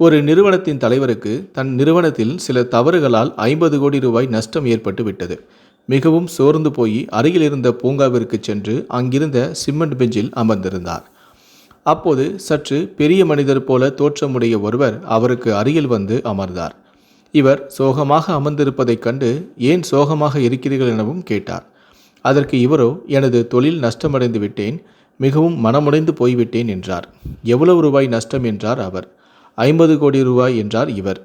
ஒரு நிறுவனத்தின் தலைவருக்கு தன் நிறுவனத்தில் சில தவறுகளால் ஐம்பது கோடி ரூபாய் நஷ்டம் ஏற்பட்டு விட்டது. மிகவும் சோர்ந்து போய் அருகில் இருந்த பூங்காவிற்கு சென்று அங்கிருந்த சிமெண்ட் பெஞ்சில் அமர்ந்திருந்தார். அப்போது சற்று பெரிய மனிதர் போல தோற்றமுடைய ஒருவர் அவருக்கு அருகில் வந்து அமர்ந்தார். இவர் சோகமாக அமர்ந்திருப்பதைக் கண்டு ஏன் சோகமாக இருக்கிறீர்கள் எனவும் கேட்டார். அதற்கு இவரோ எனது தொழில் நஷ்டமடைந்து விட்டேன் மிகவும் மனமுடைந்து போய்விட்டேன் என்றார். எவ்வளவு ரூபாய் நஷ்டம் என்றார் அவர். ஐம்பது கோடி ரூபாய் என்றார் இவர்.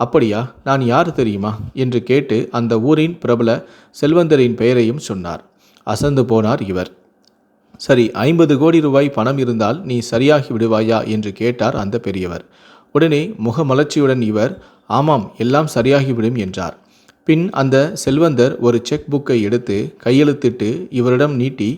அப்படியா நான் யார் தெரியுமா? என்று கேட்டு அந்த ஊரின் பிரபல செல்வந்தரின் பெயரையும் சொன்னார். அசந்து போனார் இவர். சரி ஐம்பது கோடி ரூபாய் பணம் இருந்தால் நீ சரியாகி விடுவாயா? என்று கேட்டார் அந்த பெரியவர். உடனே முகமலர்ச்சியுடன் இவர் ஆமாம் எல்லாம் சரியாகிவிடும் என்றார். பின் அந்த செல்வந்தர் ஒரு செக் புக்கை எடுத்து கையெழுத்திட்டு இவரிடம் நீட்டி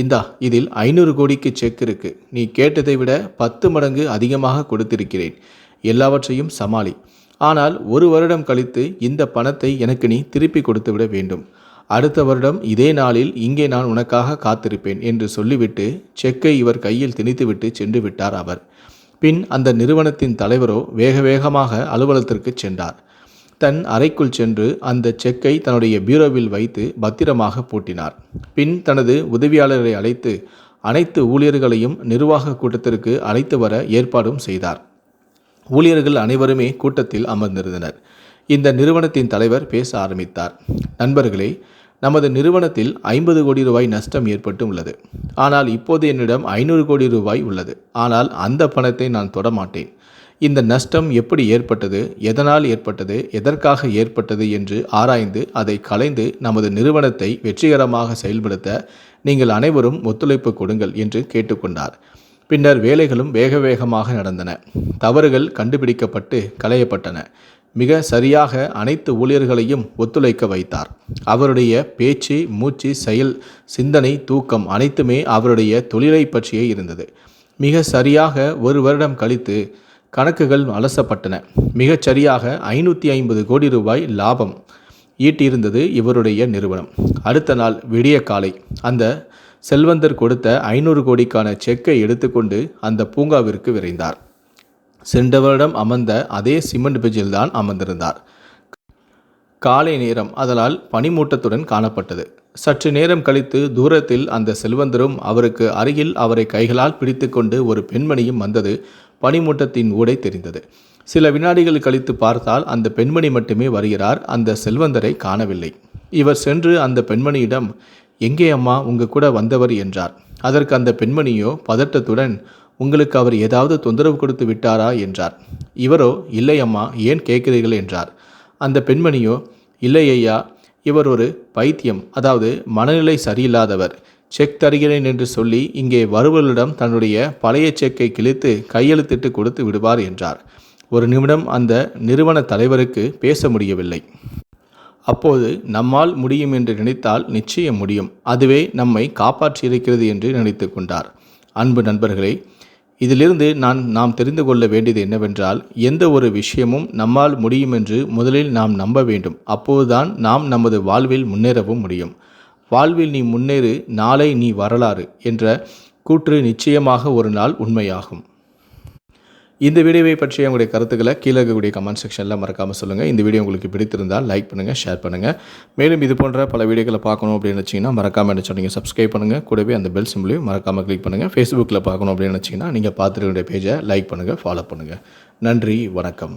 இந்தா இதில் ஐநூறு கோடிக்கு செக் இருக்கு. நீ கேட்டதை விட பத்து மடங்கு அதிகமாக கொடுத்திருக்கிறேன். எல்லாவற்றையும் சமாளி. ஆனால் ஒரு வருடம் கழித்து இந்த பணத்தை எனக்கு நீ திருப்பி கொடுத்து விட வேண்டும். அடுத்த வருடம் இதே நாளில் இங்கே நான் உனக்காக காத்திருப்பேன் என்று சொல்லிவிட்டு செக்கை இவர் கையில் திணித்துவிட்டு சென்று விட்டார் அவர். பின் அந்த நிறுவனத்தின் தலைவரோ வேக வேகமாக அலுவலகத்திற்கு சென்றார். தன் அறைக்குள் சென்று அந்த செக்கை தன்னுடைய பீரோவில் வைத்து பத்திரமாக பூட்டினார். பின் தனது உதவியாளரை அழைத்து அனைத்து ஊழியர்களையும் நிர்வாக கூட்டத்திற்கு அழைத்து வர ஏற்பாடும் செய்தார். ஊழியர்கள் அனைவருமே கூட்டத்தில் அமர்ந்திருந்தனர். இந்த நிறுவனத்தின் தலைவர் பேச ஆரம்பித்தார். நண்பர்களே நமது நிறுவனத்தில் ஐம்பது கோடி ரூபாய் நஷ்டம் ஏற்பட்டு உள்ளது ஆனால் இப்போது என்னிடம் ஐநூறு கோடி ரூபாய் உள்ளது. ஆனால் அந்த பணத்தை நான் தொடமாட்டேன் இந்த நஷ்டம் எப்படி ஏற்பட்டது எதனால் ஏற்பட்டது எதற்காக ஏற்பட்டது என்று ஆராய்ந்து அதை கலைந்து நமது நிறுவனத்தை வெற்றிகரமாக செயல்படுத்த நீங்கள் அனைவரும் ஒத்துழைப்பு கொடுங்கள் என்று கேட்டுக்கொண்டார். பின்னர் வேலைகளும் வேக வேகமாக நடந்தன. தவறுகள் கண்டுபிடிக்கப்பட்டு களையப்பட்டன. மிக சரியாக அனைத்து ஊழியர்களையும் ஒத்துழைக்க வைத்தார். அவருடைய பேச்சு மூச்சு செயல் சிந்தனை தூக்கம் அனைத்துமே அவருடைய தொழிலை பற்றியே இருந்தது. மிக சரியாக ஒரு வருடம் கழித்து கணக்குகள் அலசப்பட்டன. மிகச் சரியாக ஐநூற்றி ஐம்பது கோடி ரூபாய் லாபம் ஈட்டியிருந்தது இவருடைய நிறுவனம். அடுத்த நாள் விடிய காலை அந்த செல்வந்தர் கொடுத்த ஐநூறு கோடிக்கான செக்கை எடுத்துக்கொண்டு அந்த பூங்காவிற்கு விரைந்தார். சென்ற வருடம் அமர்ந்த அதே சிமெண்ட் பெஞ்சில் தான் அமர்ந்திருந்தார். காலை நேரம் அதனால் பனிமூட்டத்துடன் காணப்பட்டது. சற்று நேரம் கழித்து தூரத்தில் அந்த செல்வந்தரும் அவருக்கு அருகில் அவரை கைகளால் பிடித்துக்கொண்டு ஒரு பெண்மணியும் வந்தது பனிமூட்டத்தின் ஊடே தெரிந்தது. சில வினாடிகள் கழித்து பார்த்தால் அந்த பெண்மணி மட்டுமே வருகிறார் அந்த செல்வந்தரை காணவில்லை. இவர் சென்று அந்த பெண்மணியிடம் எங்கே அம்மா உங்க கூட வந்தவர்? என்றார். அதற்கு அந்த பெண்மணியோ பதட்டத்துடன் உங்களுக்கு அவர் ஏதாவது தொந்தரவு கொடுத்து விட்டாரா? என்றார். இவரோ இல்லை அம்மா ஏன் கேட்கிறீர்கள்? என்றார். அந்த பெண்மணியோ இல்லை ஐயா இவர் ஒரு பைத்தியம் அதாவது மனநிலை சரியில்லாதவர். செக் தருகிறேன் என்று சொல்லி இங்கே வருபவர்களிடம் தன்னுடைய பழைய செக்கை கிழித்து கையெழுத்திட்டு கொடுத்து விடுவார் என்றார். ஒரு நிமிடம் அந்த நிறுவன தலைவருக்கு பேச முடியவில்லை. அப்போது நம்மால் முடியும் என்று நினைத்தால் நிச்சயம் முடியும். அதுவே நம்மை காப்பாற்றியிருக்கிறது என்று நினைத்து கொண்டார். அன்பு நண்பர்களே இதிலிருந்து நான் நாம் தெரிந்து கொள்ள வேண்டியது என்னவென்றால் எந்த ஒரு விஷயமும் நம்மால் முடியும் என்று முதலில் நாம் நம்ப வேண்டும். அப்போதுதான் நாம் நமது வாழ்வில் முன்னேறவும் முடியும். வாழ்வில் நீ முன்னேறு நாளை நீ வரலாறு என்ற கூற்று நிச்சயமாக ஒரு நாள் உண்மையாகும். இந்த வீடியோவை பற்றிய உங்களுடைய கருத்துக்களை கீழே இருக்கக்கூடிய கமெண்ட் செக்ஷனில் மறக்காமல் சொல்லுங்கள் இந்த வீடியோ உங்களுக்கு பிடித்திருந்தால் லைக் பண்ணுங்கள் ஷேர் பண்ணுங்கள் மேலும் இது போன்ற பல வீடியோக்களை பார்க்கணும் அப்படின்னு நினச்சிங்கன்னா மறக்காமல் என்ன சொன்னீங்க சப்ஸ்கிரைப் பண்ணுங்கள் கூடவே அந்த பெல் சிம்பிளையும் மறக்காமல் கிளிக் பண்ணுங்கள் ஃபேஸ்புக்கில் பார்க்கணும் அப்படின்னு நினச்சிங்கன்னா நீங்கள் பார்த்துருக்க பேஜை லைக் பண்ணுங்கள் ஃபாலோ பண்ணுங்கள் நன்றி வணக்கம்.